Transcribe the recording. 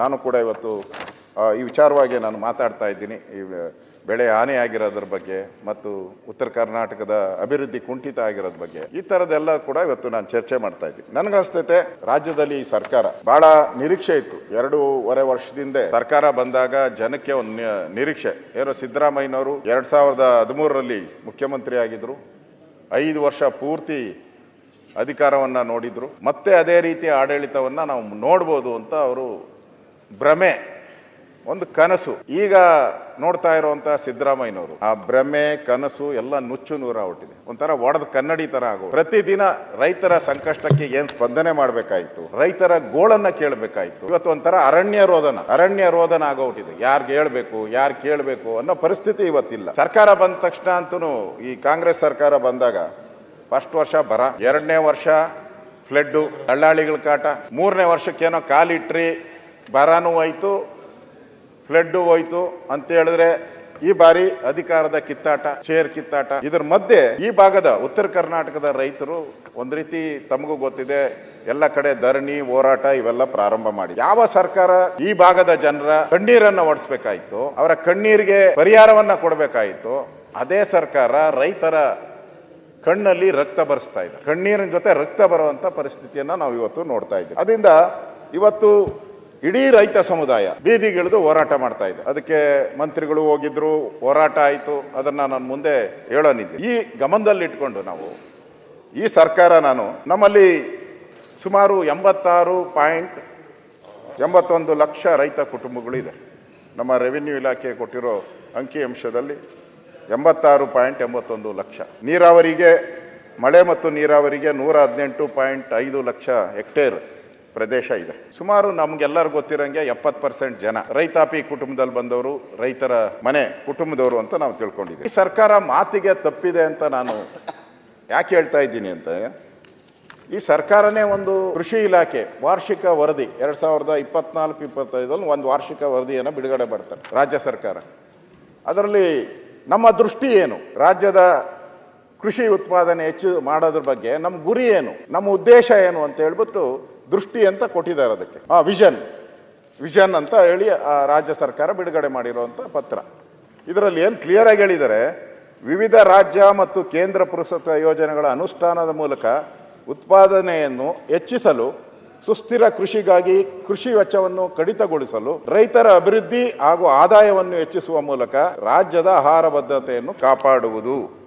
ನಾನು ಕೂಡ ಇವತ್ತು ಈ ವಿಚಾರವಾಗಿ ನಾನು ಮಾತಾಡ್ತಾ ಇದ್ದೀನಿ. ಈ ಬೆಳೆ ಹಾನಿಯಾಗಿರೋದ್ರ ಬಗ್ಗೆ ಮತ್ತು ಉತ್ತರ ಕರ್ನಾಟಕದ ಅಭಿವೃದ್ಧಿ ಕುಂಠಿತ ಆಗಿರೋದ್ರ ಬಗ್ಗೆ. ಈ ಥರದ್ದೆಲ್ಲ ಕೂಡ ಇವತ್ತು ನಾನು ಚರ್ಚೆ ಮಾಡ್ತಾ ಇದ್ದೀನಿ. ನನಗನ್ಸ್ತೈತೆ ರಾಜ್ಯದಲ್ಲಿ ಈ ಸರ್ಕಾರ ಬಹಳ ನಿರೀಕ್ಷೆ ಇತ್ತು. ಎರಡೂವರೆ ವರ್ಷದಿಂದ ಸರ್ಕಾರ ಬಂದಾಗ ಜನಕ್ಕೆ ಒಂದು ನಿರೀಕ್ಷೆ. ಏನೋ ಸಿದ್ದರಾಮಯ್ಯನವರು ಎರಡು ಸಾವಿರದ ಹದಿಮೂರರಲ್ಲಿ ಮುಖ್ಯಮಂತ್ರಿ ಆಗಿದ್ರು. ಐದು ವರ್ಷ ಪೂರ್ತಿ ಅಧಿಕಾರವನ್ನ ನೋಡಿದ್ರು. ಮತ್ತೆ ಅದೇ ರೀತಿಯ ಆಡಳಿತವನ್ನ ನಾವು ನೋಡ್ಬೋದು ಅಂತ ಅವರು ಭ್ರಮೆ, ಒಂದು ಕನಸು. ಈಗ ನೋಡ್ತಾ ಇರುವಂತಹ ಸಿದ್ದರಾಮಯ್ಯನವರು, ಆ ಭ್ರಮೆ, ಕನಸು ಎಲ್ಲ ನುಚ್ಚು ನೂರ ಹೊಟ್ಟಿದೆ. ಒಂಥರ ಒಡೆದ ಕನ್ನಡಿ ತರ ಆಗೋ ಪ್ರತಿದಿನ ರೈತರ ಸಂಕಷ್ಟಕ್ಕೆ ಏನ್ ಸ್ಪಂದನೆ ಮಾಡ್ಬೇಕಾಯ್ತು? ರೈತರ ಗೋಳನ್ನ ಕೇಳಬೇಕಾಯ್ತು. ಇವತ್ತು ಒಂಥರ ಅರಣ್ಯ ರೋದನ. ಅರಣ್ಯ ರೋದನ ಆಗೋಗ್ಬಿಟ್ಟಿದೆ ಯಾರ್ಗೆ ಹೇಳ್ಬೇಕು ಯಾರು ಕೇಳಬೇಕು ಅನ್ನೋ ಪರಿಸ್ಥಿತಿ ಇವತ್ತಿಲ್ಲ. ಸರ್ಕಾರ ಬಂದ ತಕ್ಷಣ ಅಂತೂ ಈ ಕಾಂಗ್ರೆಸ್ ಸರ್ಕಾರ ಬಂದಾಗ ಫಸ್ಟ್ ವರ್ಷ ಬರ, ಎರಡನೇ ವರ್ಷ ಫ್ಲಡ್ಡು ದಳ್ಳಾಳಿಗಳ ಕಾಟ, ಮೂರನೇ ವರ್ಷಕ್ಕೇನೋ ಕಾಲಿಟ್ರಿ ಬರನೂ ಹೋಯ್ತು, ಫ್ಲಡ್ಡು ಹೋಯ್ತು ಅಂತ ಹೇಳಿದ್ರೆ ಈ ಬಾರಿ ಅಧಿಕಾರದ ಕಿತ್ತಾಟ ಚೇರ್ ಕಿತ್ತಾಟ. ಇದರ ಮಧ್ಯೆ ಈ ಭಾಗದ ಉತ್ತರ ಕರ್ನಾಟಕದ ರೈತರು ಒಂದ್ ರೀತಿ ತಮಗೂ ಗೊತ್ತಿದೆ, ಎಲ್ಲ ಕಡೆ ಧರಣಿ, ಹೋರಾಟ ಇವೆಲ್ಲ ಪ್ರಾರಂಭ ಮಾಡಿ. ಯಾವ ಸರ್ಕಾರ ಈ ಭಾಗದ ಜನರ ಕಣ್ಣೀರನ್ನ ಓಡಿಸ್ಬೇಕಾಯ್ತು ಅವರ ಕಣ್ಣೀರಿಗೆ ಪರಿಹಾರವನ್ನ ಕೊಡಬೇಕಾಯಿತು, ಅದೇ ಸರ್ಕಾರ ರೈತರ ಕಣ್ಣಲ್ಲಿ ರಕ್ತ ಬರಿಸ್ತಾ ಇದೆ. ಕಣ್ಣೀರಿನ ಜೊತೆ ರಕ್ತ ಬರುವಂತ ಪರಿಸ್ಥಿತಿಯನ್ನ ನಾವು ಇವತ್ತು ನೋಡ್ತಾ ಇದ್ದೀವಿ. ಅದರಿಂದ ಇವತ್ತು ಇಡೀ ರೈತ ಸಮುದಾಯ ಬೀದಿಗಿಳಿದು ಹೋರಾಟ ಮಾಡ್ತಾ ಇದೆ. ಅದಕ್ಕೆ ಮಂತ್ರಿಗಳು ಹೋಗಿದ್ರು, ಹೋರಾಟ ಆಯಿತು. ಅದನ್ನ ನಾನು ಮುಂದೆ ಹೇಳೋನಿದ್ದೆ ಈ ಗಮನದಲ್ಲಿಟ್ಕೊಂಡು ನಾವು ಈ ಸರ್ಕಾರ ನಾನು ನಮ್ಮಲ್ಲಿ ಸುಮಾರು ಎಂಬತ್ತಾರು ಪಾಯಿಂಟ್ ಎಂಬತ್ತೊಂದು ಲಕ್ಷ ರೈತ ಕುಟುಂಬಗಳು ಇದೆ ನಮ್ಮ ರೆವಿನ್ಯೂ ಇಲಾಖೆ ಕೊಟ್ಟಿರೋ ಅಂಕಿಅಂಶದಲ್ಲಿ ಎಂಬತ್ತಾರು ಪಾಯಿಂಟ್ ಎಂಬತ್ತೊಂದು ಲಕ್ಷ. ನೀರಾವರಿಗೆ, ಮಳೆ ಮತ್ತು ನೀರಾವರಿಗೆ ನೂರ ಹದಿನೆಂಟು ಪಾಯಿಂಟ್ ಐದು ಲಕ್ಷ ಹೆಕ್ಟೇರ್ ಪ್ರದೇಶ ಇದೆ. ಸುಮಾರು ನಮ್ಗೆಲ್ಲರೂ ಗೊತ್ತಿರಂಗೆ ಎಪ್ಪತ್ತು ಪರ್ಸೆಂಟ್ ಜನ, ರೈತಾಪಿ ಕುಟುಂಬದಲ್ಲಿ ಬಂದವರು, ರೈತರ ಮನೆ ಕುಟುಂಬದವರು ಅಂತ ನಾವು ತಿಳ್ಕೊಂಡಿದ್ದೀವಿ ಈ ಸರ್ಕಾರ ಮಾತಿಗೆ ತಪ್ಪಿದೆ ಅಂತ ನಾನು ಯಾಕೆ ಹೇಳ್ತಾ ಇದ್ದೀನಿ ಅಂತ, ಈ ಸರ್ಕಾರನೇ ಒಂದು ಕೃಷಿ ಇಲಾಖೆ, ವಾರ್ಷಿಕ ವರದಿ, ಎರಡು ಸಾವಿರದ ಇಪ್ಪತ್ನಾಲ್ಕು ಇಪ್ಪತ್ತೈದಲ್ಲಿ ಒಂದು ವಾರ್ಷಿಕ ವರದಿಯನ್ನು ಬಿಡುಗಡೆ ಮಾಡ್ತಾರೆ ರಾಜ್ಯ ಸರ್ಕಾರ. ಅದರಲ್ಲಿ ನಮ್ಮ ದೃಷ್ಟಿ ಏನು? ರಾಜ್ಯದ ಕೃಷಿ ಉತ್ಪಾದನೆ ಹೆಚ್ಚು ಮಾಡೋದ್ರ ಬಗ್ಗೆ ನಮ್ಮ ಗುರಿ ಏನು? ನಮ್ಮ ಉದ್ದೇಶ ಏನು ಅಂತ ಹೇಳ್ಬಿಟ್ಟು ದೃಷ್ಟಿ ಅಂತ ಕೊಟ್ಟಿದ್ದಾರೆ ಅದಕ್ಕೆ. ಆ, ವಿಷನ್. ವಿಷನ್ ಅಂತ ಹೇಳಿ, ಆ, ರಾಜ್ಯ ಸರ್ಕಾರ ಬಿಡುಗಡೆ ಮಾಡಿರುವಂಥ ಪತ್ರ. ಇದರಲ್ಲಿ ಏನು ಕ್ಲಿಯರ್ ಆಗಿ ಹೇಳಿದರೆ, ವಿವಿಧ ರಾಜ್ಯ ಮತ್ತು ಕೇಂದ್ರ ಪುರಸ್ಕೃತ ಯೋಜನೆಗಳ ಅನುಷ್ಠಾನದ ಮೂಲಕ ಉತ್ಪಾದನೆಯನ್ನು ಹೆಚ್ಚಿಸಲು, ಸುಸ್ಥಿರ ಕೃಷಿಗಾಗಿ ಕೃಷಿ ವೆಚ್ಚವನ್ನು ಕಡಿತಗೊಳಿಸಲು, ರೈತರ ಅಭಿವೃದ್ಧಿ ಹಾಗೂ ಆದಾಯವನ್ನು ಹೆಚ್ಚಿಸುವ ಮೂಲಕ ರಾಜ್ಯದ ಆಹಾರ ಬದ್ಧತೆಯನ್ನು ಕಾಪಾಡುವುದು.